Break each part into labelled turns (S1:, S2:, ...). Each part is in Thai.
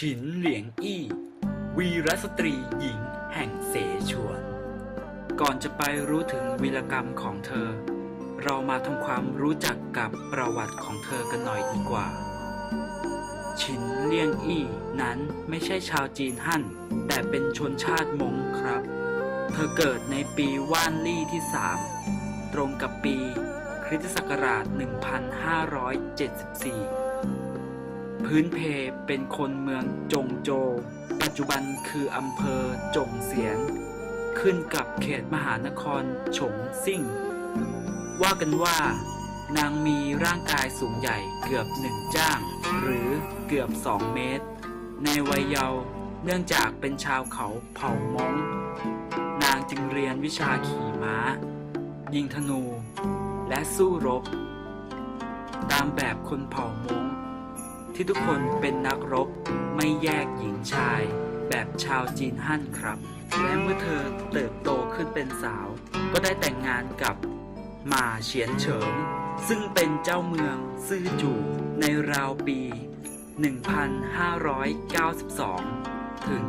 S1: ฉินเหลียงอี้ วีรสตรีหญิงแห่งเสฉวน ก่อนจะไปรู้ถึงวีรกรรมของเธอ เรามาทำความรู้จักกับประวัติของเธอกันหน่อยดีกว่า ฉินเลียงอี้นั้นไม่ใช่ชาวจีนฮั่น แต่เป็นชนชาติมงครับ เธอเกิดในปีว่านลี่ที่3ตรงกับปีคริสตศักราช 1574 พื้นเพเป็นคนเมืองจงโจ ปัจจุบันคืออำเภอจงเสียน ขึ้นกับเขตมหานครฉงซิ่ง ว่ากันว่านางมีร่างกายสูงใหญ่เกือบหนึ่งจ้าง หรือเกือบสองเมตร ในวัยเยาว์เนื่องจากเป็นชาวเขาเผ่ามงนางจึงเรียนวิชาขี่ม้า ยิงธนู และสู้รบ ตามแบบคนเผ่ามง ที่ทุกคนเป็นนักรบ ไม่แยกหญิงชาย แบบชาวจีนฮั่นครับ และเมื่อเธอเติบโตขึ้นเป็นสาว ก็ได้แต่งงานกับหมาเฉียนเฉิง ซึ่งเป็นเจ้าเมืองซื่อจู่ในราวปี 1592 ถึง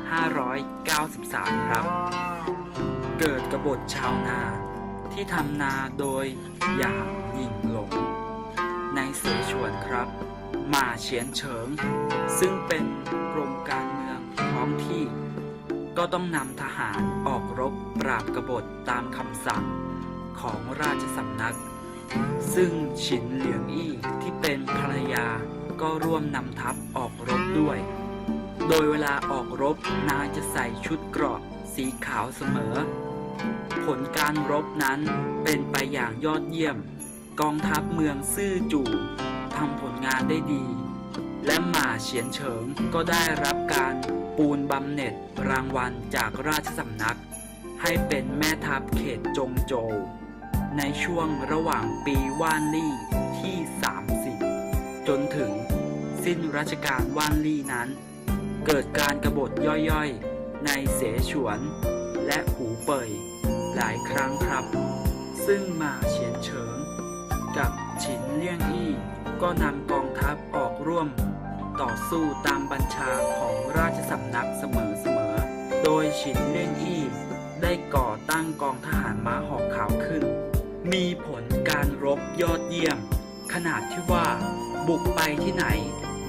S1: 1593 ครับ เกิดกบฏชาวนาที่ทำนาโดยหยางหยิงหลง ในเสฉวนครับ มาเฉียนเฉิง ซึ่งเป็นกรมการเมืองท้องที่ ก็ต้องนำทหารออกรบปราบกบฏตามคำสั่งของราชสำนัก ซึ่งฉินเหลียงอี้ที่เป็นภรรยาก็ร่วมนำทัพออกรบด้วย โดยเวลาออกรบนางจะใส่ชุดเกราะสีขาวเสมอ ผลการรบนั้นเป็นไปอย่างยอดเยี่ยม กองทัพเมืองซื่อจู่ทำผล งานได้ดี และหม่าเฉียนเฉิงก็ได้รับการปูนบำเหน็จรางวัลจากราชสำนัก ให้เป็นแม่ทัพเขตจงโจวในช่วงระหว่างปีว่านลี่ที่ 30 จนถึงสิ้นรัชกาลว่านลี่นั้น เกิดการกรบฏย่อยๆ ในเสฉวน และหูเป่ยหลายครั้งครับ ซึ่งมาเฉียนเฉิงกับฉินเลี่ยงอี้ ก็นำกองทัพออกร่วม ต่อสู้ตามบัญชาของราชสำนักเสมอๆ โดยฉินเล่งอี้ได้ก่อตั้งกองทหารม้าหอกขาวขึ้น มีผลการรบยอดเยี่ยม ขนาดที่ว่าบุกไปที่ไหน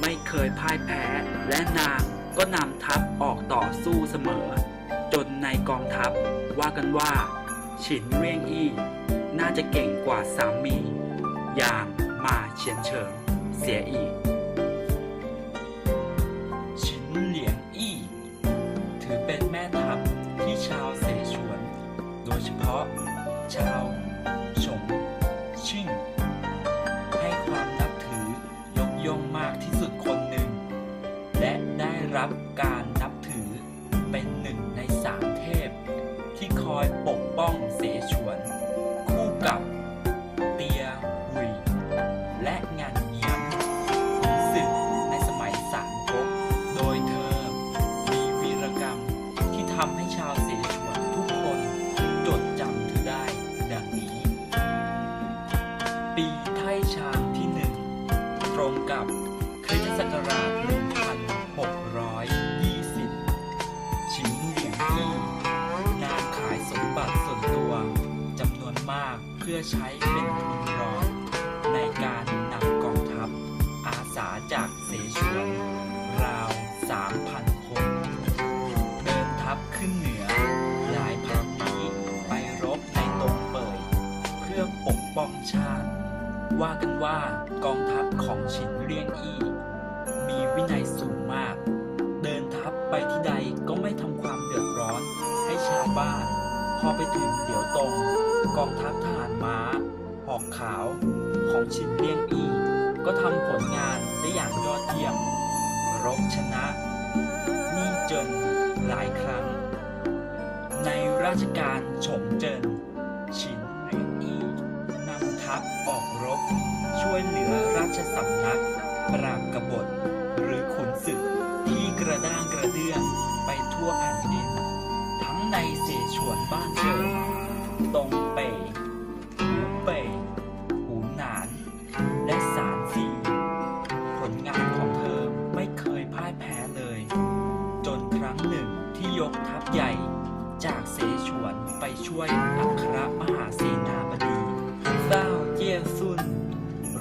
S1: ไม่เคยพ่ายแพ้ และนางก็นำทัพออกต่อสู้เสมอ จนในกองทัพว่ากันว่า ฉินเวียงอี้ น่าจะเก่งกว่าสามี อย่าง มาเฉีย เพื่อใช้เป็นทุนรอนในการนำกองทัพอาสาจากเสฉวนราว 3,000 คนเดินทัพขึ้นเหนือหลายพันลี้ไปรบในตงเป่ยเพื่อปกป้องชาติ ว่ากันว่ากองทัพของฉินเรียงอี้มีวินัยสูงมาก เดินทัพไปที่ใดก็ไม่ทำความเดือดร้อนให้ชาวบ้าน อไปถึงเดี๋ยวตรง กองทัพทหารม้า หอกขาว ของฉินเลียงอี ก็ทำผลงานได้อย่างยอดเยี่ยม รบชนะ นี่เจินหลายครั้ง ในราชการฉงเจินฉินเรียงอีนำทัพออกรบ ช่วยเหลือราชสำนัก ปราบกบฏ หรือขุนศึกที่กระด้างกระเดื่องไปทั่วแผ่นดิน ในเสฉวนบ้านเชิงตงเป่หูเป่หูหนาน และสารสีผลงานของเธอไม่เคยพ่ายแพ้เลย จนครั้งหนึ่งที่ยกทัพใหญ่ จากเสฉวนไปช่วยอัครมหาเสนาบดีเจ้าเจี้ยซุน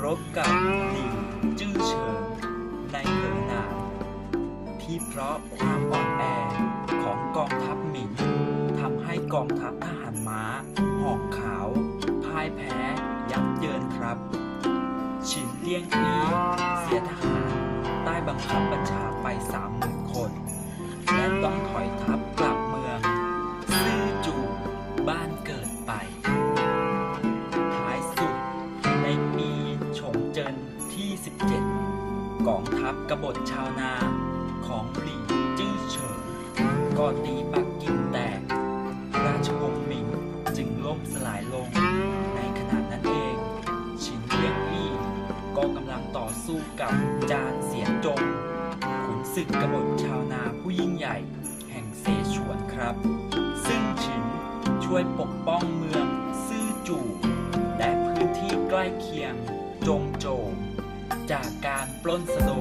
S1: รบกับหลิงจื้อเฉิงในเหอหนานที่เพราะความอ่อนแอ ของกองทัพหมิงทำให้กองทัพทหารม้า หอกขาว พ่ายแพ้ยับเยินครับฉินเลี่ยงอี้เสียทหาร ใต้บังคับบัญชาไปสามหมื่นคน และต้องถอยทัพกลับ สลายลง ในขณะนั้นเอง ชินเวียงอี้ก็กำลังต่อสู้กับจานเสียนจง ขุนศึกกบฏชาวนาผู้ยิ่งใหญ่แห่งเสฉวนครับ ซึ่งฉินช่วยปกป้องเมืองซื่อจู่และพื้นที่ใกล้เคียงจงโจวจากการปล้นสะด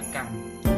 S1: là càng